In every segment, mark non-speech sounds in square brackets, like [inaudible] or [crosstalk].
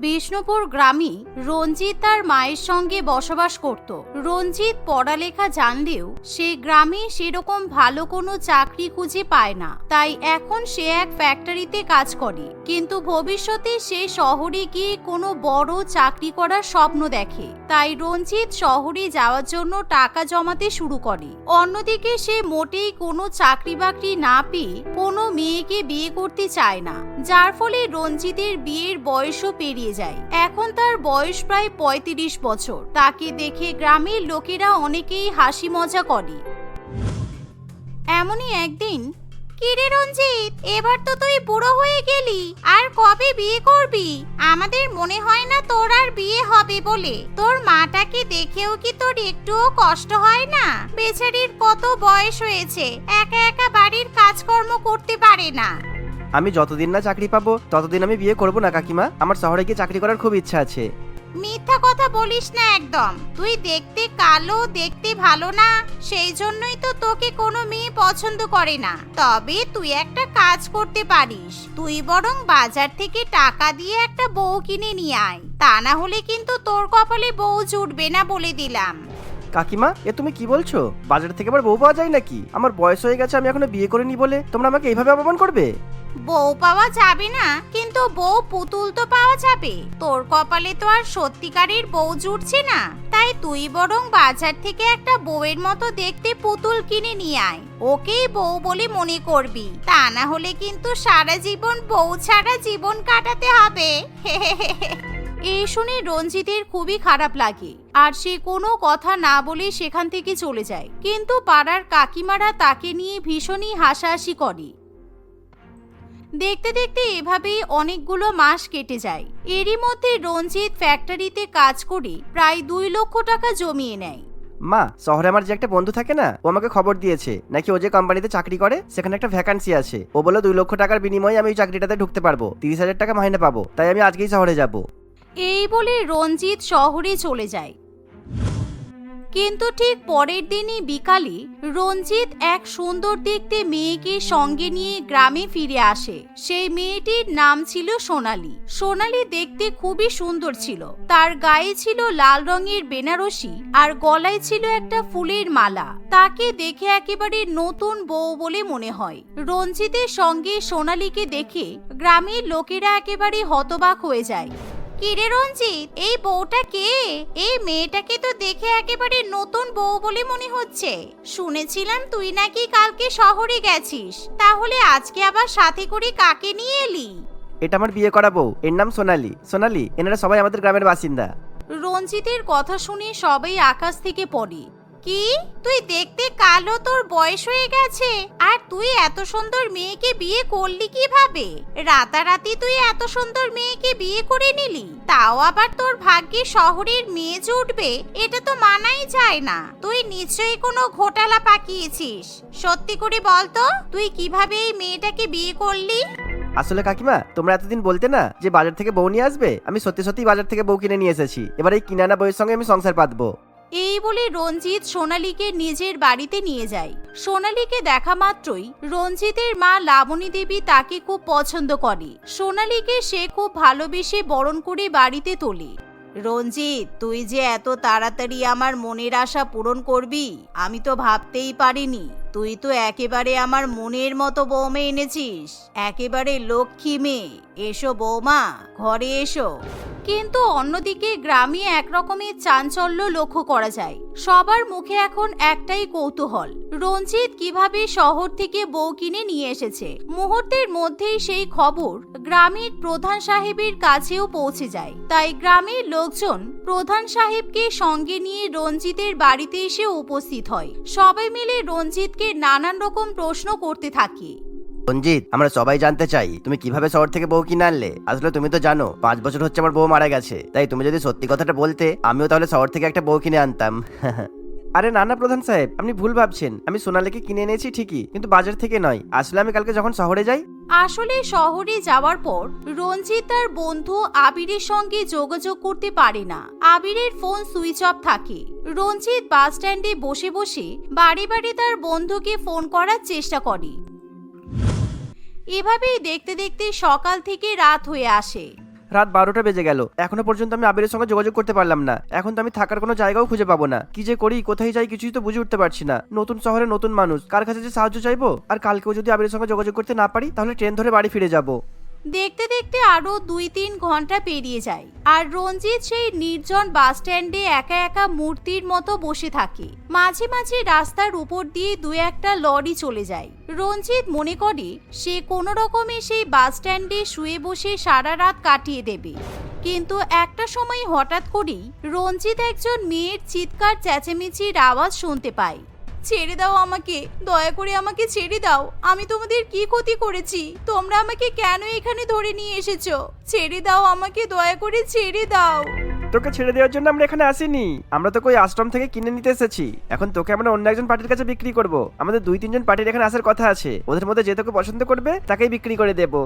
বিষ্ণুপুর গ্রামে রঞ্জিত তার মায়ের সঙ্গে বসবাস করত। রঞ্জিত পড়ালেখা জানলেও সে গ্রামে সেরকম ভালো কোনো চাকরি খুঁজে পায় না। তাই এখন সে এক ফ্যাক্টরিতে কাজ করে। কিন্তু ভবিষ্যতে সে শহরে গিয়ে কোনো বড় চাকরি করার স্বপ্ন দেখে। তাই রঞ্জিত শহরে যাওয়ার জন্য টাকা জমাতে শুরু করে। অন্যদিকে সে মোটেই কোনো চাকরি বাকরি না পেয়ে কোনো মেয়েকে বিয়ে করতে চায় না। যার ফলে রঞ্জিতের বিয়ের বয়সও পেরিয়ে যায়। এখন তার বয়স প্রায় পঁয়ত্রিশ বছর। তাকে দেখে গ্রামের লোকেরা অনেকেই হাসি মজা করে। এমনই একদিন, কিরে রঞ্জিত, এবার তো তুই বুড়ো হয়ে গেলি, আর কবে বিয়ে করবি? আমাদের মনে হয় না তোর আর বিয়ে হবে বলে। তোর মাটাকে দেখেও কি তোর একটুও কষ্ট হয় না? বেচারির কত বয়স হয়েছে, একা একা বাড়ির কাজকর্ম করতে পারে না। আমি যতদিন না চাকরি পাবো, ততদিন আমি বিয়ে করব না, কাকিমা। আমার শহরে গিয়ে চাকরি করার খুব ইচ্ছা আছে। মিথ্যা কথা বলিস না একদম। তুই দেখতে কালো, দেখতে ভালো না, সেই জন্যই তো তোকে কোনো মেয়ে পছন্দ করে না। তবে তুই একটা কাজ করতে পারিস। তুই বরং বাজার থেকে টাকা দিয়ে একটা বউ কিনে নিয়ে আয়। তা না হলে কিন্তু তোর কপালে বউ জুটবে না বলে দিলাম। কাকিমা, এ তুমি কি বলছো? বাজার থেকে আবার বউ পাওয়া যায় নাকি? আমার বয়স হয়ে গেছে, আমি এখনও বিয়ে করিনি বলে তোমরা আমাকে এইভাবে অপমান করবে? বউ পাওয়া যাবে না, কিন্তু বউ পুতুল তো পাওয়া যাবে। তোর কপালে তো আর সত্যিকারের বউ জুটছে না। তাই তুই বরং বাজার থেকে একটা বউয়ের মতো দেখতে পুতুল কিনে নিয়ে আয়। ওকেই বউ বলে মনে করবি। তা না হলে কিন্তু সারা জীবন বউ ছাড়া জীবন কাটাতে হবে। [laughs] এই শুনে রঞ্জিতের খুবই খারাপ লাগে। আর সে কোনো কথা না বলে সেখান থেকে চলে যায়। কিন্তু পাড়ার কাকিমারা তাকে নিয়ে ভীষণই হাসাহাসি করে। দেখতে দেখতে এভাবেই অনেকগুলো মাস কেটে যায়। এরই মধ্যে রঞ্জিত ফ্যাক্টরিতে কাজ করে প্রায় দুই লক্ষ টাকা জমিয়ে নেয়। মা, শহরে আমার যে একটা বন্ধু থাকে না, ও আমাকে খবর দিয়েছে। নাকি ও যে কোম্পানিতে চাকরি করে, সেখানে একটা ভ্যাকান্সি আছে। ও বলে দুই লক্ষ টাকার বিনিময়ে আমি ওই চাকরিটাতে ঢুকতে পারব। তিরিশ হাজার টাকা মাইনে পাবো। তাই আমি আজকেই শহরে যাব। এই বলে রঞ্জিত শহরে চলে যায়। কিন্তু ঠিক পরের দিনই বিকালে রঞ্জিত এক সুন্দর দেখতে মেয়েকে সঙ্গে নিয়ে গ্রামে ফিরে আসে। সেই মেয়েটির নাম ছিল সোনালি। সোনালি দেখতে খুবই সুন্দর ছিল। তার গায়ে ছিল লাল রঙের বেনারসি আর গলায় ছিল একটা ফুলের মালা। তাকে দেখে একেবারে নতুন বউ বলে মনে হয়। রঞ্জিতের সঙ্গে সোনালিকে দেখে গ্রামের লোকেরা একেবারে হতবাক হয়ে যায়। কিরে রঞ্জিত? এই বউটা কে? এই মেয়েটাকে তো দেখে একেবারে নতুন বউ বলে মনে হচ্ছে। শুনেছিলাম তুই নাকি কালকে শহরে গেছিস। তাহলে আজকে আবার সাথে করে কাকে নিয়ে এলি? এটা আমার বিয়ে করা বউ। এর নাম সোনালি। সোনালি এনারা সবাই আমাদের গ্রামের বাসিন্দা। রঞ্জিতের কথা শুনে সবাই আকাশ থেকে পড়ে। কি? তুই দেখতে কালো, তোর বয়স হয়ে গেছে। আর তুই এত সুন্দর মেয়েকে বিয়ে করলি কীভাবে? রাতারাতি তুই এত সুন্দর মেয়েকে বিয়ে করে নিলি, তাও আবার তোর ভাগ্যে শহরের মেয়ে জুটবে এটা তো মানাই যায় না। তুই নিশ্চয়ই কোনো ঘোটালা পাকিয়েছিস। সত্যি করে বলতো তুই কীভাবে এই মেয়েটাকে বিয়ে করলি? আসলে কাকিমা, তোমরা এতদিন বলতে না যে বাজার থেকে বউ নিয়ে আসবে? আমি সত্যি সত্যি বাজার থেকে বউ কিনে নিয়ে এসেছি। এবার এই কিনানা বউয়ের সঙ্গে আমি সংসার পাতবো। এই বলে রঞ্জিত সোনালীকে নিজের বাড়িতে নিয়ে যায়। সোনালীকে দেখা মাত্রই রঞ্জিতের মা লাবণী দেবী তাকে খুব পছন্দ করে। সোনালীকে সে খুব ভালোবেসে বরণ করে বাড়িতে তোলে। রঞ্জিত, তুই যে এত তাড়াতাড়ি আমার মনের আশা পূরণ করবি, আমি তো ভাবতেই পারিনি। তুই তো একেবারে আমার মনের মতো বৌমে এনেছিস। একেবারে লক্ষ্মী মেয়ে। এসো বৌমা ঘরে এসো। কিন্তু অন্যদিকে গ্রামে একরকমের চাঞ্চল্য লক্ষ্য করা যায়। সবার মুখে এখন একটাই কৌতূহল, রঞ্জিত কীভাবে শহর থেকে বউ কিনে নিয়ে এসেছে। মুহূর্তের মধ্যেই সেই খবর গ্রামের প্রধান সাহেবের কাছেও পৌঁছে যায়। তাই গ্রামের লোকজন প্রধান সাহেবকে সঙ্গে নিয়ে রঞ্জিতের বাড়িতে এসে উপস্থিত হয়। সবাই মিলে রঞ্জিতকে নানান রকম প্রশ্ন করতে থাকে। রঞ্জিত, আমরা সবাই জানতে চাই, তুমি কীভাবে শহর থেকে বউ কিনে আনলে? আসলে তুমি তো জানো, পাঁচ বছর হচ্ছে আমার বউ মারা গেছে। তাই তুমি যদি সত্যি কথাটা বলতে, আমিও তাহলে শহর থেকে একটা বউ কিনে আনতাম। [laughs] আরে না না, প্রধান সাহেব, আপনি ভুল ভাবছেন। আমি সোনালীকে কিনে এনেছি ঠিকই, কিন্তু বাজার থেকে নয়। আসলে আমি কালকে যখন শহরে যাই আসলে শহরে যাওয়ার পর, রঞ্জিত তার বন্ধু আবিরের সঙ্গে যোগাযোগ করতে পারে না। আবিরের ফোন সুইচ অফ থাকে। রঞ্জিত বাস স্ট্যান্ডে বসে বসে বাড়ি বাড়ি তার বন্ধুকে ফোন করার চেষ্টা করে। এভাবেই দেখতে দেখতে সকাল থেকে রাত হয়ে আসে। রাত বারোটা বেজে গেল। এখনও পর্যন্ত আমি আবিরের সঙ্গে যোগাযোগ করতে পারলাম না। এখন তো আমি থাকার কোনো জায়গাও খুঁজে পাবো না। কি যে করি, কোথায় যাই কিছুই তো বুঝে উঠতে পারছি না। নতুন শহরে নতুন মানুষ। কার কাছে যে সাহায্য চাইব? আর কালকেও যদি আবিরের সঙ্গে যোগাযোগ করতে না পারি, তাহলে ট্রেন ধরে বাড়ি ফিরে যাব। দেখতে দেখতে আরও দুই তিন ঘণ্টা পেরিয়ে যায়। আর রঞ্জিত সেই নির্জন বাস স্ট্যান্ডে একা একা মূর্তির মতো বসে থাকে। মাঝে মাঝে রাস্তার উপর দিয়ে দু একটা লরি চলে যায়। রঞ্জিত মনে করে, সে কোনো রকমে সেই বাস স্ট্যান্ডে শুয়ে বসে সারা রাত কাটিয়ে দেবে। কিন্তু একটা সময় হঠাৎ করেই রঞ্জিত একজন মেয়ের চিৎকার, চেঁচেমেচির আওয়াজ শুনতে পায়। ছেড়ে দাও আমাকে। দয়া করে আমাকে ছেড়ে দাও। আমি তোমাদের কি ক্ষতি করেছি? তোমরা আমাকে কেন এখানে ধরে নিয়ে এসেছ? ছেড়ে দাও আমাকে, দয়া করে ছেড়ে দাও। তোকে ছেড়ে দেওয়ার জন্য আমরা এখানে আসিনি। আমরা তোকে ওই আশ্রম থেকে কিনে নিতে এসেছি। এখন তোকে আমরা অন্য একজন পার্টির কাছে বিক্রি করব। আমাদের দুই, তিনজন পার্টির এখানে আসার কথা আছে। ওদের মধ্যে যে তোকে পছন্দ করবে, তাকেই বিক্রি করে দেবো।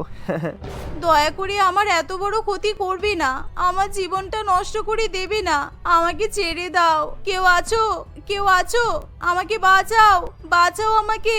[laughs] দয়া করে আমার এত বড় ক্ষতি করবি না। আমার জীবনটা নষ্ট করে দেবে না। আমাকে ছেড়ে দাও। কেউ আছো? কেউ আছো? আমাকে বাঁচাও। বাঁচাও আমাকে।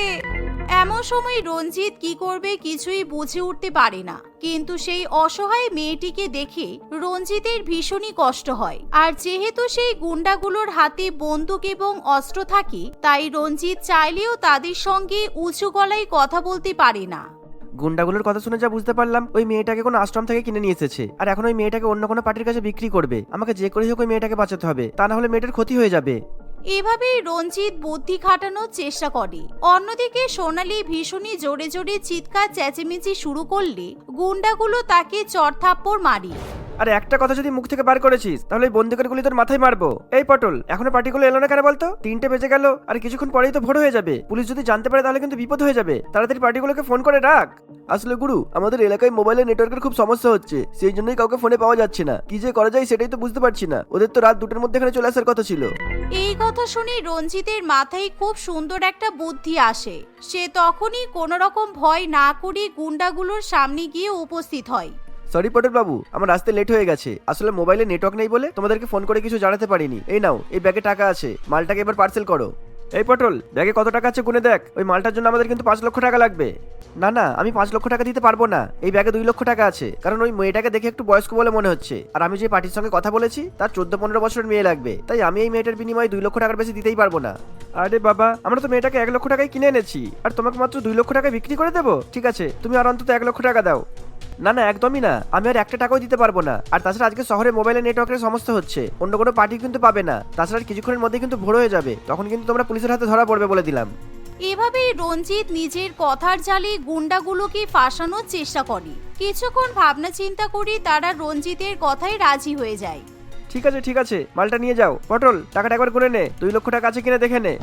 এমন সময় রঞ্জিত কি করবে কিছুই বুঝে উঠতে পারে না। কিন্তু সেই অসহায় মেয়েটিকে দেখে রঞ্জিতের ভীষণই কষ্ট হয়। আর যেহেতু সেই গুন্ডাগুলোর হাতে বন্দুক এবং অস্ত্র থাকে, তাই রঞ্জিত চাইলেও তাদের সঙ্গে উঁচু গলায় কথা বলতে পারে না। গুন্ডাগুলোর কথা শুনে যা বুঝতে পারলাম, ওই মেয়েটাকে কোনো আশ্রম থেকে কিনে নিয়ে এসেছে। আর এখন ওই মেয়েটাকে অন্য কোনো পার্টির কাছে বিক্রি করবে। আমাকে যে করে হোক ওই মেয়েটাকে বাঁচাতে হবে। তা না হলে মেয়েটার ক্ষতি হয়ে যাবে। এভাবেই রঞ্জিত বুদ্ধি খাটানোর চেষ্টা করে। অন্যদিকে সোনালি ভীষণই জোরে জোরে চিৎকার চেঁচেমেচি শুরু করলে গুন্ডাগুলো তাকে চড়থাপ্পড় মারি। আরে, একটা কথা যদি মুখ থেকে বার করেছিস, তাহলে বন্দুকের গুলি তোর মাথায় মারবো। এই পটল, এখনও পার্টিগুলো এলো না কেন বলতো? তিনটে বেজে গেল, আর কিছুক্ষণ পরেই তো ভোর হয়ে যাবে। পুলিশ যদি জানতে পারে, তাহলে কিন্তু বিপদ হয়ে যাবে। তাড়াতাড়ি পার্টিগুলোকে ফোন করে রাখ আসলে গুরু, আমাদের এলাকায় মোবাইলের নেটওয়ার্কের খুব সমস্যা হচ্ছে, সেই জন্যই কাউকে ফোনে পাওয়া যাচ্ছে না। কি যে করা যায় সেটাই তো বুঝতে পারছি না। ওদের তো রাত দুটোর মধ্যে এখানে চলে আসার কথা ছিল। এই কথা শুনে রঞ্জিতের মাথায় খুব সুন্দর একটা বুদ্ধি আসে। সে তখনই কোনো রকম ভয় না করে গুন্ডাগুলোর সামনে গিয়ে উপস্থিত হয়। সরি পটল বাবু, আমার আসতে লেট হয়ে গেছে। আসলে মোবাইলে নেটওয়ার্ক নেই বলে তোমাদেরকে ফোন করে কিছু জানাতে পারিনি। এই নাও, এই ব্যাগে টাকা আছে। মালটাকে এবার পার্সেল করো। এই পটল ব্যাগে কত টাকা আছে গুনে দেখ। ওই মালটার জন্য আমাদের কিন্তু পাঁচ লক্ষ টাকা লাগবে। না না, আমি পাঁচ লক্ষ টাকা দিতে পারব না। এই ব্যাগে দুই লক্ষ টাকা আছে। কারণ ওই মেয়েটাকে দেখে একটু বয়স্ক বলে মনে হচ্ছে। আর আমি যে পার্টির সঙ্গে কথা বলেছি, তার চোদ্দ পনেরো বছরের মেয়ে লাগবে। তাই আমি এই মেয়েটার বিনিময়ে দুই লক্ষ টাকার বেশি দিতেই পারব না। আরে বাবা, আমরা তো মেয়েটাকে এক লক্ষ টাকায় কিনে এনেছি। আর তোমাকে মাত্র দুই লক্ষ টাকায় বিক্রি করে দেবো? ঠিক আছে, তুমি আর অন্তত এক লক্ষ টাকা দাও। না না, একদমই না। আমি আর একটা টাকাও দিতে পারব না। আর তাছাড়া আজকে শহরে মোবাইলের নেটওয়ার্কের সমস্যা হচ্ছে। অন্য কোনো পার্টি কিন্তু পাবে না। তাছাড়া কিছুক্ষণের মধ্যে কিন্তু ভোর হয়ে যাবে। তখন কিন্তু তোমরা পুলিশের হাতে ধরা পড়বে বলে দিলাম। এভাবেই রঞ্জিত নিজের কথার জালে গুন্ডাগুলোকে ফাঁসানোর চেষ্টা করে। কিছুক্ষণ ভাবনা চিন্তা করি তারা রঞ্জিতের কথাই রাজি হয়ে যায়। ঠিক আছে ঠিক আছে, মালটা নিয়ে যাও। পটল, টাকাটা একবার করে নে। দুই লক্ষ টাকা আছে কিনা দেখে নে।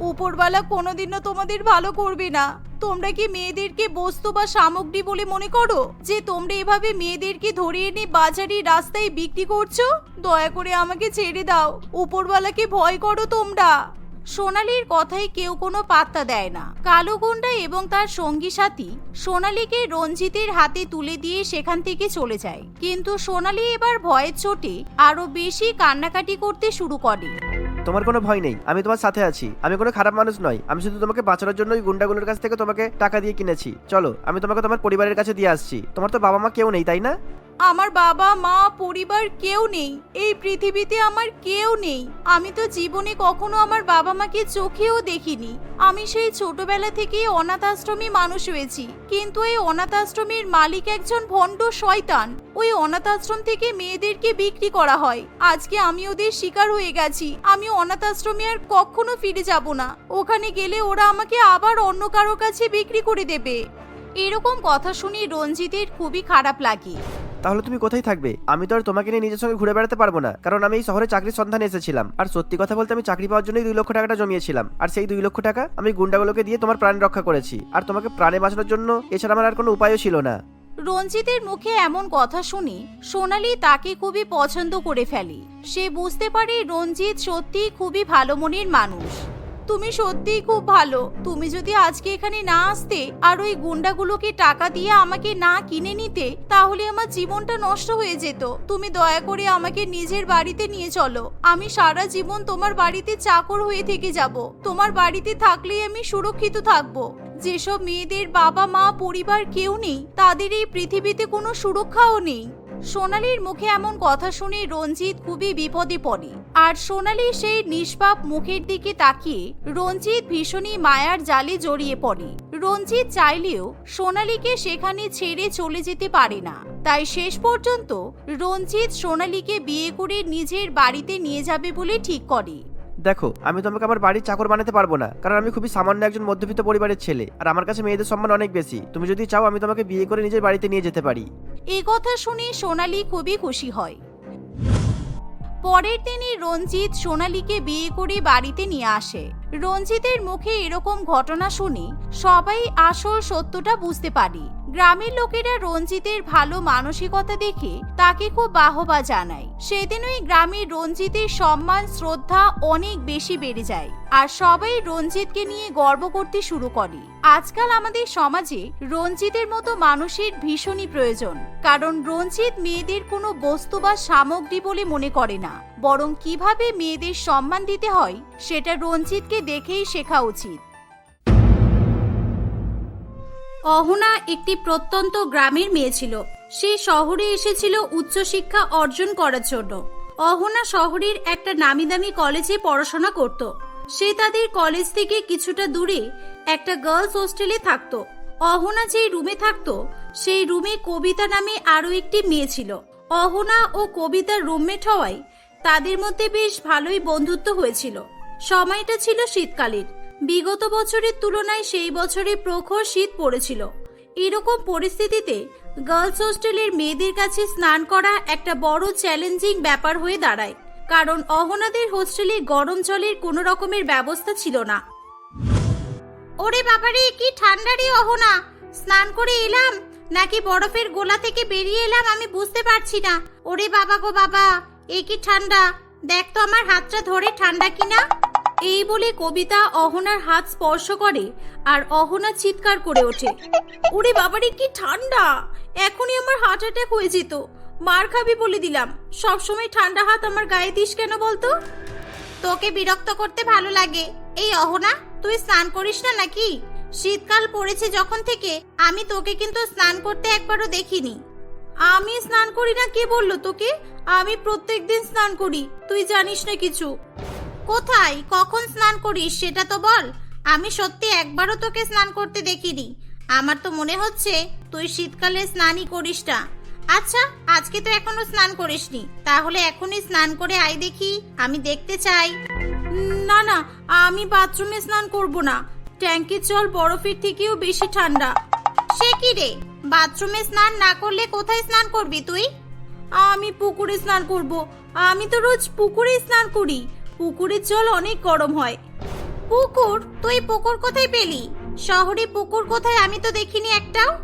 উপরওয়ালা কোনোদিনও তোমাদের ভালো করবে না। তোমরা কি মেয়েদেরকে বস্তু বা সামগ্রী বলে মনে করো? যে তোমরা এভাবে মেয়েদেরকে ধরিয়ে এনে বাজারে রাস্তায় বিক্রি করছ? দয়া করে আমাকে ছেড়ে দাও। উপরওয়ালাকে ভয় করো তোমরা। সোনালির কথাই কেউ কোনো পাত্তা দেয় না। কালো গুন্ডা এবং তার সঙ্গী সাথী সোনালীকে রঞ্জিতের হাতে তুলে দিয়ে সেখান থেকে চলে যায়। কিন্তু সোনালি এবার ভয়ের চোটে আরও বেশি কান্নাকাটি করতে শুরু করে। তোমার কোনো ভয় নেই, আমি তোমার সাথে আছি। আমি কোনো খারাপ মানুষ নই, আমি শুধু তোমাকে বাঁচানোর জন্য ওই গুন্ডাগুলোর কাছ থেকে তোমাকে টাকা দিয়ে কিনেছি। চলো, আমি তোমাকে তোমার পরিবারের কাছে দিয়ে আসছি। তোমার তো বাবা মা কেউ নেই, তাই না? আমার বাবা, মা, পরিবার কেউ নেই। এই পৃথিবীতে আমার কেউ নেই। আমি তো জীবনে কখনো আমার বাবা মাকে চোখেও দেখিনি। আমি সেই ছোটবেলা থেকেই অনাথ আশ্রমে মানুষ হয়েছি। কিন্তু এই অনাথ আশ্রমের মালিক একজন ভণ্ড শয়তান। ওই অনাথ আশ্রম থেকে মেয়েদেরকে বিক্রি করা হয়। আজকে আমি ওদের শিকার হয়ে গেছি। আমি অনাথ আশ্রমে আর কখনো ফিরে যাব না। ওখানে গেলে ওরা আমাকে আবার অন্য কারও কাছে বিক্রি করে দেবে। এরকম কথা শুনে রঞ্জিতের খুবই খারাপ লাগে। তাহলে তুমি কোথায় থাকবে? আমি তো আর তোমাকে নিয়ে নিজের সঙ্গে ঘুরে বেড়াতে পারব না, কারণ আমি এই শহরে চাকরির সন্ধানে এসেছিলাম। আর সত্যি কথা বলতে আমি চাকরি পাওয়ার জন্যই দুই লক্ষ টাকাটা জমিয়েছিলাম। আর সেই দুই লক্ষ টাকা আমি গুন্ডাগুলোকে দিয়ে তোমার প্রাণ রক্ষা করেছি। আর তোমাকে প্রাণে বাঁচানোর জন্য এছাড়া আমার আর কোনো উপায়ও ছিল না। রঞ্জিতের মুখে এমন কথা শুনে, সোনালি তাকে খুবই পছন্দ করে ফেলে। সে বুঝতে পারে রঞ্জিত সত্যিই খুবই ভালো মনের মানুষ। তুমি সত্যিই খুব ভালো। তুমি যদি আজকে এখানে না আসতে আর ওই গুন্ডাগুলোকে টাকা দিয়ে আমাকে না কিনে নিতে, তাহলে আমার জীবনটা নষ্ট হয়ে যেত। তুমি দয়া করে আমাকে নিজের বাড়িতে নিয়ে চলো। আমি সারা জীবন তোমার বাড়িতে চাকর হয়ে থেকে যাব। তোমার বাড়িতে থাকলেই আমি সুরক্ষিত থাকব। যেসব মেয়েদের বাবা মা পরিবার কেউ নেই, তাদের এই পৃথিবীতে কোনো সুরক্ষাও নেই। সোনালীর মুখে এমন কথা শুনে রঞ্জিত খুবই বিপদে পড়ে। আর সোনালী সেই নিষ্পাপ মুখের দিকে তাকিয়ে রঞ্জিত ভীষণই মায়ার জালে জড়িয়ে পড়ে। রঞ্জিত চাইলেও সোনালীকে সেখানে ছেড়ে চলে যেতে পারে না। তাই শেষ পর্যন্ত রঞ্জিত সোনালীকে বিয়ে করে নিজের বাড়িতে নিয়ে যাবে বলে ঠিক করে। দেখো, আমি তোমাকে আমার বাড়ির চাকর বানাতে পারব না, কারণ আমি খুবই সামান্য একজন মধ্যবিত্ত পরিবারের ছেলে, আর আমার কাছে মেয়েদের সম্মান অনেক বেশি। তুমি যদি চাও আমি তোমাকে বিয়ে করে নিজের বাড়িতে নিয়ে যেতে পারি। এই কথা শুনে সোনালি খুবই খুশি হয়। পরের দিনই রঞ্জিত সোনালিকে বিয়ে করে বাড়িতে নিয়ে আসে। রঞ্জিতের মুখে এরকম ঘটনা শুনে সবাই আসল সত্যটা বুঝতে পারে। গ্রামের লোকেরা রঞ্জিতের ভালো মানসিকতা দেখে তাকে খুব বাহবা জানায়। সেদিনই গ্রামের রঞ্জিতের সম্মান, শ্রদ্ধা অনেক বেশি বেড়ে যায় আর সবাই রঞ্জিতকে নিয়ে গর্ব করতে শুরু করে। আজকাল আমাদের সমাজে রঞ্জিতের মতো মানুষের ভীষণই প্রয়োজন, কারণ রঞ্জিত মেয়েদের কোনো বস্তু বা সামগ্রী বলে মনে করে না। বরং কীভাবে মেয়েদের সম্মান দিতে হয়, সেটা রঞ্জিতকে দেখেই শেখা উচিত। অহনা একটি প্রত্যন্ত গ্রামের মেয়ে ছিল। সে শহরে এসেছিল উচ্চশিক্ষা অর্জন করার জন্য। অহনা শহরের একটা নামি দামি কলেজে পড়াশোনা করত। সে তাদের কলেজ থেকে কিছুটা দূরে একটা গার্লস হোস্টেলে থাকতো। অহনা যে রুমে থাকতো, সেই রুমে কবিতা নামে আরও একটি মেয়ে ছিল। অহনা ও কবিতার রুমমেট হওয়ায় তাদের মধ্যে বেশ ভালোই বন্ধুত্ব হয়েছিল। সময়টা ছিল শীতকালীন। বিগত বছরের তুলনায় সেই বছরে প্রখর শীত পড়েছিল। এরকম পরিস্থিতিতে গার্লস হোস্টেলের মেয়েদের কাছে স্নান করা একটা বড় চ্যালেঞ্জিং ব্যাপার হয়ে দাঁড়ায়, কারণ অহনাদের হোস্টেলে গরম জলের কোনো রকমের ব্যবস্থা ছিল না। ওরে বাবারে, কি ঠান্ডা রে অহনা! স্নান করে এলাম, নাকি বরফের গোলা থেকে বেরিয়ে এলাম আমি বুঝতে পারছি না। ওরে বাবা গো বাবা! এ কি ঠান্ডা? দেখ তো আমার হাতটা ধরে ঠান্ডা কিনা। এই বলে কবিতা অহনার হাত স্পর্শ করে আর অহনা চিৎকার করে ওঠে। ওরে বাবারে, কি ঠান্ডা! এখনই আমার হার্ট অ্যাটাক হয়ে যেত। মার খাবি বলে দিলাম। সবসময় ঠান্ডা হাত আমার গায়ে দিস কেন বলতো? তোকে বিরক্ত করতে ভালো লাগে। এই অহনা, তুই স্নান করিস না নাকি? শীতকাল পড়েছে যখন থেকে, আমি তোকে কিন্তু স্নান করতে একবারও দেখিনি। আমি স্নান করি না, কে বলল তোকে? আমি প্রত্যেক দিন স্নান করি, তুই জানিস না কিছু। কোথায়? কখন স্নান করিস, সেটা তো বল। আমি সত্যি একবারও তোকে স্নান করতে দেখিনি। আমার তো মনে হচ্ছে তুই শীতকালে স্নানই করিস না। আচ্ছা আজকে তো এখনও স্নান করিসনি। তাহলে এখনই স্নান করে আয় দেখি, আমি দেখতে চাই। না না, আমি বাথরুমে স্নান করব না। ট্যাঙ্কির জল বরফের থেকেও বেশি ঠান্ডা। সে কি রে? বাথরুমে স্নান না করলে কোথায় স্নান করবি তুই? আমি পুকুরে স্নান করব। আমি তো রোজ পুকুরে স্নান করি। পুকুরের জল অনেক গরম হয়। পুকুর? তুই পুকুর কোথায় পেলি? শহরে পুকুর কোথায় আমি তো দেখিনি একটাও।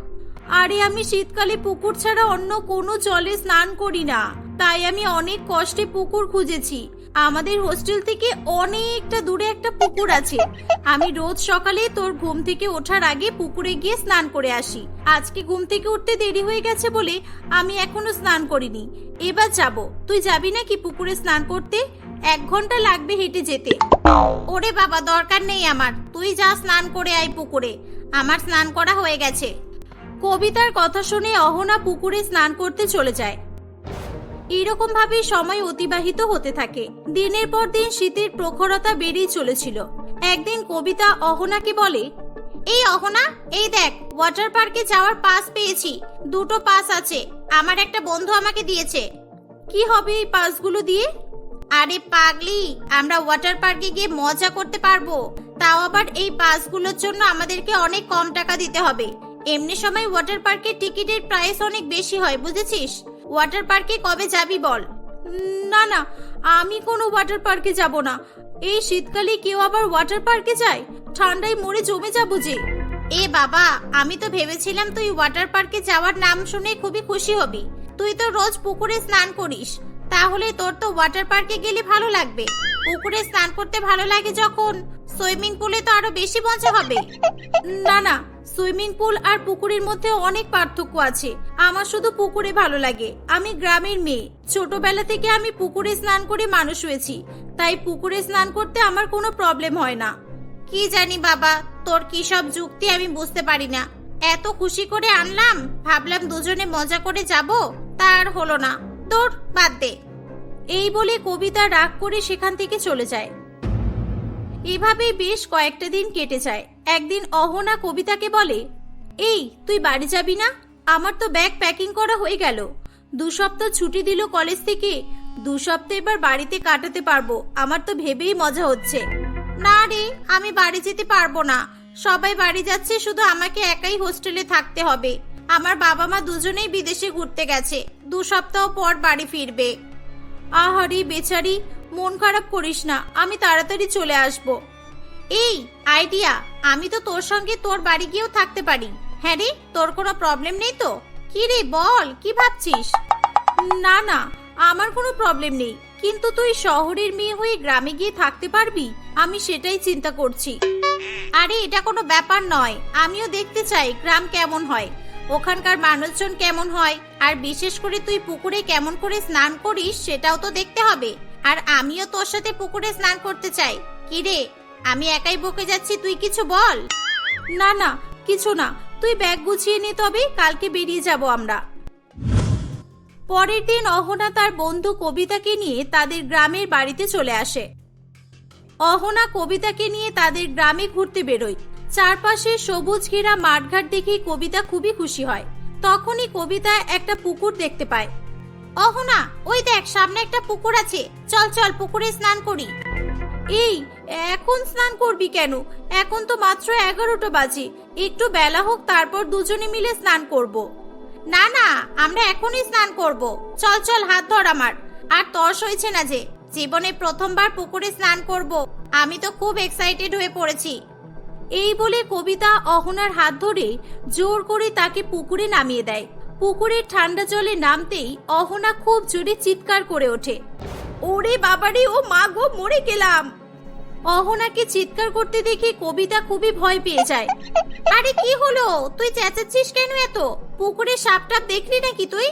আরে আমি শীতকালে পুকুর ছাড়া অন্য কোনো জলে স্নান করি না। তাই আমি অনেক কষ্টে পুকুর খুঁজেছি। আমাদের হোস্টেল থেকে অনেকটা দূরে একটা পুকুর আছে। আমি রোজ সকালে তোর ঘুম থেকে ওঠার আগে পুকুরে গিয়ে স্নান করে আসি। আজকে ঘুম থেকে উঠতে দেরি হয়ে গেছে বলে আমি এখনও স্নান করিনি। এবার যাব। তুই যাবি নাকি পুকুরে স্নান করতে? এক ঘণ্টা লাগবে হেঁটে যেতে। ওরে বাবা, দরকার নেই আমার। তুই যা স্নান করে আয় পুকুরে। আমার স্নান করা হয়ে গেছে। কবিতার কথা শুনে অহনা পুকুরে স্নান করতে চলে যায়। এইরকম ভাবে সময় অতিবাহিত হতে থাকে। দিনের পর দিন শীতের প্রখরতা বেড়েই চলেছিল। একদিন কবিতা অহনাকে বলে, এই অহনা, এই দেখ, ওয়াটার পার্কে যাওয়ার পাস পেয়েছি। দুটো পাস আছে, আমার একটা বন্ধু আমাকে দিয়েছে। কি হবে এই পাসগুলো দিয়ে? আরে পাগলি, আমরা ওয়াটার পার্কে গিয়ে মজা করতে পারব। তাও আবার এই পাসগুলোর জন্য আমাদেরকে অনেক কম টাকা দিতে হবে। এমনি সময় ওয়াটার পার্কের টিকিটের প্রাইস অনেক বেশি হয়, বুঝেছিস? ওয়াটার পার্কে কবে যাবি বল? না না আমি কোনো ওয়াটার পার্কে যাব না। এই শীতকালে কেউ আবার ওয়াটার পার্কে যায়? ঠান্ডায় মরে জমে যাব যে। এ বাবা আমি তো ভেবেছিলাম তুই ওয়াটার পার্কে যাওয়ার নাম শুনে খুবই খুশি হবি। তুই তো রোজ পুকুরে স্নান করিস। তাহলে তোর তো ওয়াটার পার্কে গেলে ভালো লাগবে। পুকুরে স্নান করতে ভালো লাগে যখন। সুইমিং পুলে তো আরও বেশি মজা হবে। না না সুইমিং পুল আর পুকুরের মধ্যে অনেক পার্থক্য আছে। আমার শুধু পুকুরে ভালো লাগে। আমি গ্রামের মেয়ে। ছোটবেলা থেকে আমি পুকুরে স্নান করে মানুষ হয়েছি। তাই পুকুরে স্নান করতে আমার কোনো প্রবলেম হয় না। কি জানি বাবা, তোর কি সব যুক্তি আমি বুঝতে পারি না। এত খুশি করে আনলাম, ভাবলাম দুজনে মজা করে যাব তার হলো না। তোর বাদ দে। এই বলে কবিতা রাগ করে সেখান থেকে চলে যায়। এভাবেই বেশ কয়েকটা দিন কেটে যায়। একদিন অহনা কবিতাকে বলে, এই, তুই বাড়ি যাবি না? আমার তো ব্যাগ প্যাকিং করা হয়ে গেল। দু সপ্তাহ ছুটি দিল কলেজ থেকে। দু সপ্তাহ এবার বাড়িতে কাটাতে পারব। আমার তো ভেবেই মজা হচ্ছে। না রে, আমি বাড়ি যেতে পারব না। সবাই বাড়ি যাচ্ছে, শুধু আমাকে একাই হোস্টেলে থাকতে হবে। আমার বাবা মা দুজনেই বিদেশে ঘুরতে গেছে। দু সপ্তাহ পর বাড়ি ফিরবে। আহারি, বেচারি, মন খারাপ করিস না। আমি তাড়াতাড়ি চলে আসব। এই, আইডিয়া, আমি তো তোর সঙ্গে তোর বাড়ি গিয়েও থাকতে পারি। হ্যাঁ রে, তোর কোনো প্রবলেম নেই তো? কি রে, বল, কি ভাবছিস? না না, আমার কোনো প্রবলেম নেই। কিন্তু তুই শহরের মেয়ে হয়ে গ্রামে গিয়ে থাকতে পারবি? আমি সেটাই চিন্তা করছি। আরে, এটা কোনো ব্যাপার নয়। আমিও দেখতে চাই গ্রাম কেমন হয়। ওখানকার মানুষজন কেমন হয়? আর বিশেষ করে তুই পুকুরে কেমন করে স্নান করিস, সেটাও তো দেখতে হবে। আর আমিও তোর সাথে পুকুরে স্নান করতে চাই। কি রে আমি একাই বকে যাচ্ছি, তুই কিছু বল। না না, কিছু না। তুই ব্যাগ গুছিয়ে নে তবে, কালকে বেরিয়ে যাব আমরা। পরের দিন অহনা তার বন্ধু কবিতাকে নিয়ে তাদের গ্রামের বাড়িতে চলে আসে। অহনা কবিতাকে নিয়ে তাদের গ্রামে ঘুরতে বেরোয়। চারপাশে সবুজ ঘেরা মাঠঘাট দেখে কবিতা খুবই খুশি হয়। তখনই কবিতা একটা পুকুর দেখতে পায়। অহনা, ওই দেখ, সামনে একটা পুকুর আছে। চল চল, পুকুরে স্নান করি। এই, এখন স্নান করবি কেন? এখন তো মাত্র এগারোটা বাজে। একটু বেলা হোক, তারপর দুজনে মিলে স্নান করব। না না, আমরা এখনই স্নান করব। চল চল, হাত ধর আমার। আর তর্স হয়েছে না যে, জীবনে প্রথমবার পুকুরে স্নান করব। আমি তো খুব এক্সাইটেড হয়ে পড়েছি। এই বলে কবিতা অহনার হাত ধরে জোর করে তাকে পুকুরে নামিয়ে দেয়। পুকুরের ঠান্ডা জলে নামতেই অহনা খুব জোরে চিৎকার করে ওঠে। ওরে বাবারে, ও মা গো, মরে গেলাম। অহনাকে চিৎকার করতে দেখে কবিতা খুবই ভয় পেয়ে যায়। আরে কি হলো? তুই চেঁচাচ্ছিস কেন এত? পুকুরে সাপ টাপ দেখলি নাকি তুই?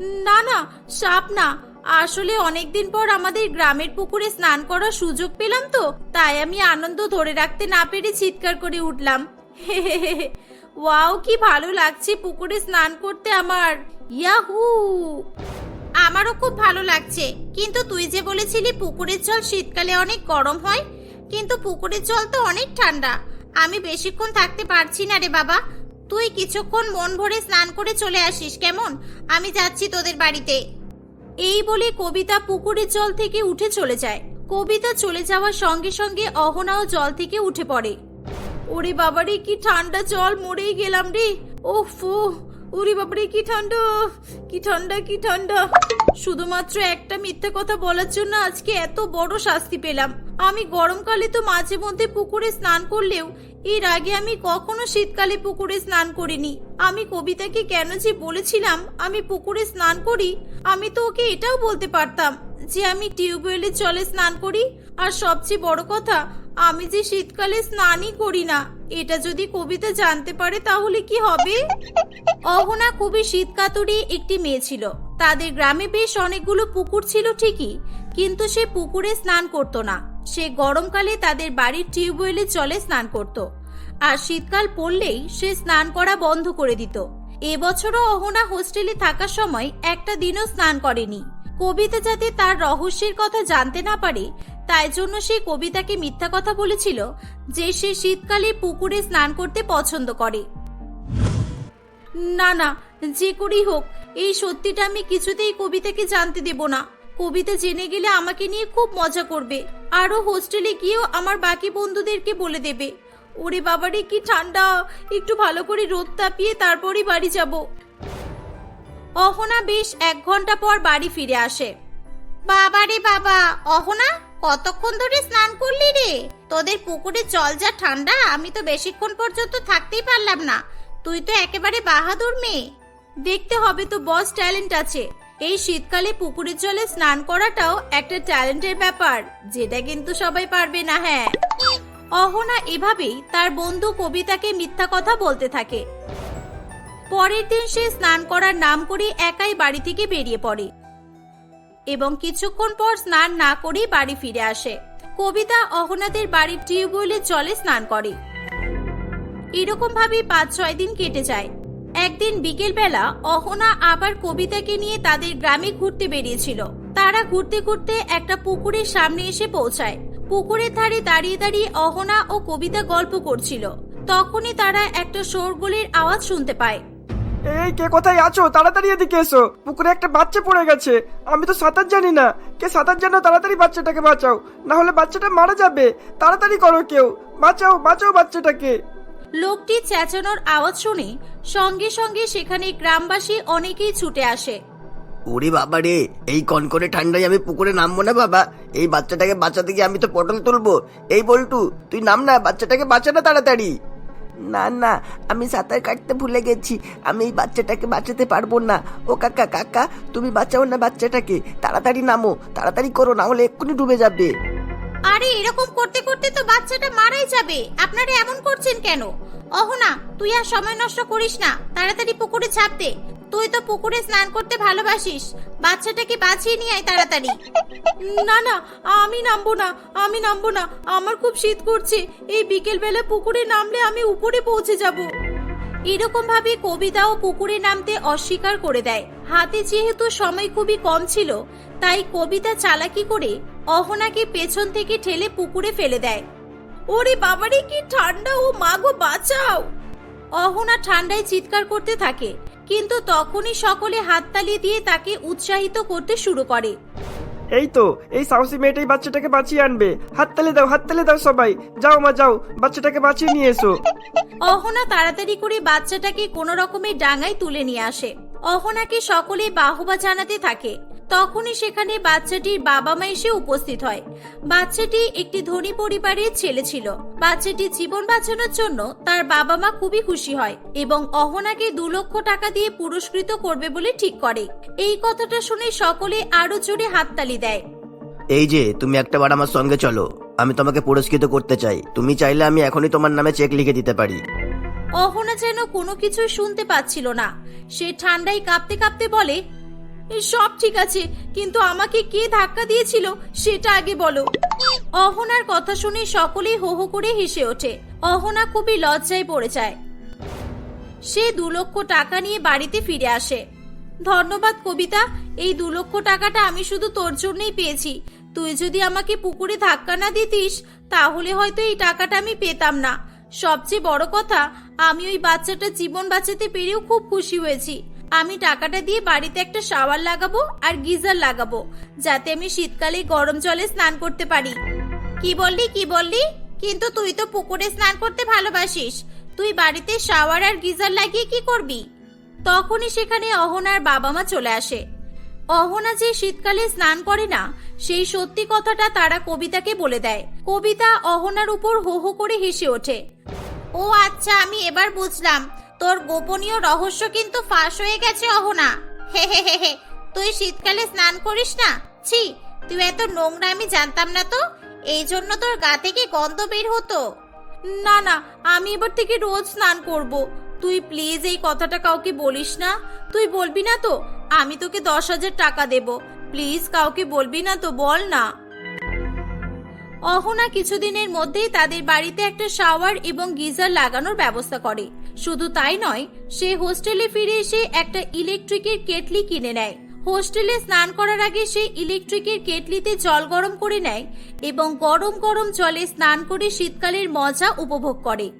না না, সাপ না। আসলে অনেকদিন পর আমাদের গ্রামের পুকুরে স্নান করার সুযোগ পেলাম তো, তাই আমি আনন্দ ধরে রাখতে না পেরে চিৎকার করে উঠলাম। [laughs] ওয়াও, কি ভালো লাগছে পুকুরে স্নান করতে আমার। ইয়াহু! আমারও খুব ভালো লাগছে। কিন্তু তুই যে বলেছিলি পুকুরের জল শীতকালে অনেক গরম হয়, কিন্তু পুকুরের জল তো অনেক ঠান্ডা। আমি বেশিক্ষণ থাকতে পারছি না রে বাবা। তুই কিছুক্ষণ মন ভরে স্নান করে চলে আসিস, কেমন? আমি যাচ্ছি তোদের বাড়িতে। এই বলে কবিতা পুকুরের জল থেকে উঠে চলে যায়। কবিতা চলে যাওয়ার সঙ্গে সঙ্গে অহনাও জল থেকে উঠে পড়ে। ওরে বাবারে, কি ঠান্ডা জল, মরেই গেলাম রে। ওফ ওরে বাবারে কি ঠান্ডা কি ঠান্ডা কি ঠান্ডা। শুধুমাত্র একটা মিথ্যা কথা বলার জন্য আজকে এত বড় শাস্তি পেলাম। আমি গরমকালে তো মাঝে মধ্যে পুকুরে স্নান করলেও এর আগে আমি কখনো শীতকালে পুকুরে স্নান করিনি। আমি কবিতাকে কেন যে বলেছিলাম, আমি পুকুরে স্নান করি, আমি তো ওকে এটাও বলতে পারতাম যে আমি টিউবওয়েলের জলে স্নান করি। আর সবচেয়ে বড় কথা আমি যে শীতকালে স্নানই করি না, এটা যদি কবিতা জানতে পারে তাহলে কি হবে? অহনা খুবই শীতকাতুরি একটি মেয়ে ছিল। তাদের গ্রামে বেশ অনেকগুলো পুকুর ছিল ঠিকই, কিন্তু সে পুকুরে স্নান করত না। সে গরমকালে তাদের বাড়ির টিউবওয়েলের জলে স্নান করত। আর শীতকাল পড়লেই সে স্নান করা বন্ধ করে দিত। এবছরও অহনা হোস্টেলে থাকার সময় একটা দিনও স্নান করেনি। কবিতা যাতে তার রহস্যের কথা জানতে না পারে তাই জন্য সে কবিতাকে মিথ্যা কথা বলেছিল যে সে শীতকালে পুকুরে স্নান করতে পছন্দ করে। না না, যে করেই হোক, এই সত্যিটা আমি কিছুতেই কবিতাকে জানতে দেব না। কবিতা জেনে গেলে আমাকে নিয়ে খুব মজা করবে। আরও হোস্টেলে গিয়েও আমার বাকি বন্ধুদেরকে বলে দেবে। ওরে বাবারে, কি ঠান্ডা! একটু ভালো করে রোদ তাপিয়ে তারপরই বাড়ি যাব। অহনা বেশ এক ঘণ্টা পর বাড়ি ফিরে আসে। বাবারে বাবা, অহনা? কতক্ষণ ধরে স্নান করলি রে? তোদের পুকুরে জল যা ঠান্ডা, আমি তো বেশিক্ষণ পর্যন্ত থাকতেই পারলাম না। তুই তো একেবারে বাহাদুর মেয়ে। দেখতে হবে তো বস ট্যালেন্ট আছে। এই শীতকালে পুকুরের জলে স্নান করাটাও একটা ট্যালেন্টের ব্যাপার, যেটা কিন্তু সবাই পারবে না হ্যাঁ। অহনা এভাবেই তার বন্ধু কবিতাকে মিথ্যা কথা বলতে থাকে। পরের দিন সে স্নান করার নাম করে একাই বাড়ি থেকে বেরিয়ে পড়ে। এবং কিছুক্ষণ পর স্নান না করেই বাড়ি ফিরে আসে। কবিতা অহনাদের বাড়ির টিউবওয়েলের জলে স্নান করে। এরকম ভাবে পাঁচ, ছয় দিন কেটে যায়। একদিন বিকেলবেলা অহনা আবার কবিতাকে নিয়ে তাদের গ্রামে ঘুরতে বেরিয়েছিল। তারা ঘুরতে ঘুরতে একটা পুকুরের সামনে এসে পৌঁছায়। পুকুরের ধারে দাঁড়িয়ে দাঁড়িয়ে অহনা ও কবিতা গল্প করছিল। তখনই তারা একটা শোরগোলের আওয়াজ শুনতে পায়। এই কে কোথায় আছো? তাড়াতাড়ি এদিকে এসো। পুকুরে একটা বাচ্চা পড়ে গেছে। আমি তো সাঁতার জানি না। কে সাঁতার জানো? তাড়াতাড়ি বাচ্চাটাকে বাঁচাও। না হলে বাচ্চাটা মারা যাবে। তাড়াতাড়ি করো কেউ। বাঁচাও বাঁচাও বাচ্চাটাকে। লোকটি চেঁচানোর আওয়াজ শুনে সঙ্গে সঙ্গে সেখানে গ্রামবাসী অনেকেই ছুটে আসে। ওরে বাবা রে এই কনকনে ঠান্ডায় আমি পুকুরে নামবো না বাবা? এই বাচ্চাটাকে বাঁচাতে গিয়ে আমি তো পটল তুলবো। এই বল্টু তুই নাম না বাচ্চাটাকে বাঁচা না তাড়াতাড়ি। না না, আমি সাঁতার কাটতে ভুলে গেছি। আমি এই বাচ্চাটাকে বাঁচাতে পারব না। ও কাকা কাকা, তুমি বাঁচাও না বাচ্চাটাকে। তাড়াতাড়ি নামো, তাড়াতাড়ি করো, না হলে এক্ষুনি ডুবে যাবে। আরে, এরকম করতে করতে তো বাচ্চাটা মারাই যাবে। আপনারা এমন করছেন কেন? অহনা, তুই আর সময় নষ্ট করিস না। তাড়াতাড়ি পুকুরে ঝাঁপ দে। তুই তো পুকুরে স্নান করতে ভালোবাসিস। বাচ্চাটাকে বাঁচিয়ে নিয়ে আয় তাড়াতাড়ি। না না আমি নামবো না আমি নামবো না। আমার খুব শীত করছে। এই বিকেল বেলা পুকুরে নামলে আমি উপরে পৌঁছে যাব। এরকম ভাবে কবিতাও পুকুরে নামতে অস্বীকার করে দেয়। হাতে যেহেতু সময় খুবই কম ছিল তাই কবিতা চালাকি করে অহনাকে পেছন থেকে ঠেলে পুকুরে ফেলে দেয়। ওরে বাবারে কি ঠান্ডা ও মাগো বাঁচাও! অহনা ঠান্ডায় চিৎকার করতে থাকে। কিন্তু তখনই সকলে হাততালি দিয়ে তাকে উৎসাহিত করতে শুরু করে। এই তো এই সাহসী মেয়েটাই বাচ্চাটাকে বাঁচিয়ে আনবে। হাততালি দাও হাততালি দাও সবাই। যাও মা যাও বাচ্চাটাকে বাঁচিয়ে নিয়ে এসো। অহনা তাড়াতাড়ি করে বাচ্চাটাকে কোনো রকমের ডাঙায় তুলে নিয়ে আসে। অহনাকে সকলে বাহবা জানাতে থাকে। তখনই সেখানে বাচ্চাটির বাবা মা এসে উপস্থিত হয়। বাচ্চাটি একটি ধনী পরিবারের ছেলে ছিল। বাচ্চাটি জীবন বাঁচানোর জন্য তার বাবা মা খুবই খুশি হয় এবং অহনাকে দু লক্ষ টাকা দিয়ে পুরস্কৃত করবে বলে ঠিক করে। এই কথাটা শুনে সকলে আরও জোরে হাততালি দেয়। এই যে তুমি একটা বার আমার সঙ্গে চলো। আমি তোমাকে পুরস্কৃত করতে চাই। তুমি চাইলে আমি এখনই তোমার নামে চেক লিখে দিতে পারি। অহনা যেন কোনো কিছুই শুনতে পাচ্ছিল না। সে ঠান্ডায় কাঁপতে কাঁপতে বলে সব ঠিক আছে, কিন্তু আমাকে কে ধাক্কা দিয়েছিল সেটা আগে বলো। অহনার কথা শুনে সকলেই হো হো করে হেসে ওঠে। অহনা খুবই লজ্জায় পড়ে যায়। সে দু লক্ষ টাকা নিয়ে বাড়িতে ফিরে আসে। ধন্যবাদ কবিতা, এই দু লক্ষ টাকাটা আমি শুধু তোর জন্যই পেয়েছি। তুই যদি আমাকে পুকুরে ধাক্কা না দিতিস, তাহলে হয়তো এই টাকাটা আমি পেতাম না। সবচেয়ে বড় কথা, আমি ওই বাচ্চাটার জীবন বাঁচাতে পেরেও খুব খুশি হয়েছি। আমি টাকাটা দিয়ে বাড়িতে একটা শাওয়ার লাগাবো আর গিজার লাগাবো, যাতে আমি শীতকালে গরম জলে স্নান করতে পারি। কি বললি কি বললি? কিন্তু তুই তো পুকুরে স্নান করতে ভালোবাসিস। তুই বাড়িতে শাওয়ার আর গিজার লাগিয়ে কি করবি? তখনই সেখানে অহনার বাবা মা চলে আসে। অহনা যে শীতকালে স্নান করে না, সেই সত্যি কথাটা তারা কবিতাকে বলে দেয়। কবিতা অহনার উপর হো হো করে হেসে ওঠে। ও আচ্ছা আমি এবার বুঝলাম। তোর গোপনীয় রহস্য কিন্তু ফাঁস হয়ে গেছে, অহনা। হে হে হে হে, তুই শীতকালে স্নান করিস না? ছি, তুই এত নোংরা আমি জানতাম না তো। এই জন্য তোর গা থেকে গন্ধ বের হতো। না না, আমি এবার থেকে রোজ স্নান করব। তুই প্লিজ এই কথাটা কাউকে বলিস না। তুই বলবি না তো, আমি তোকে দশ হাজার টাকা দেব। প্লিজ কাউকে বলবি না তো, বল না। অহনা কিছুদিনের মধ্যেই তাদের বাড়িতে একটা শাওয়ার এবং গিজার লাগানোর ব্যবস্থা করে। শুধু তাই নয়, সে হোস্টেলে ফিরে এসে একটা ইলেকট্রিকের কেটলি কিনে নেয়। হোস্টেলে স্নান করার আগে সে ইলেকট্রিকের কেটলিতে জল গরম করে নেয় এবং গরম গরম জলে স্নান করে শীতকালের মজা উপভোগ করে।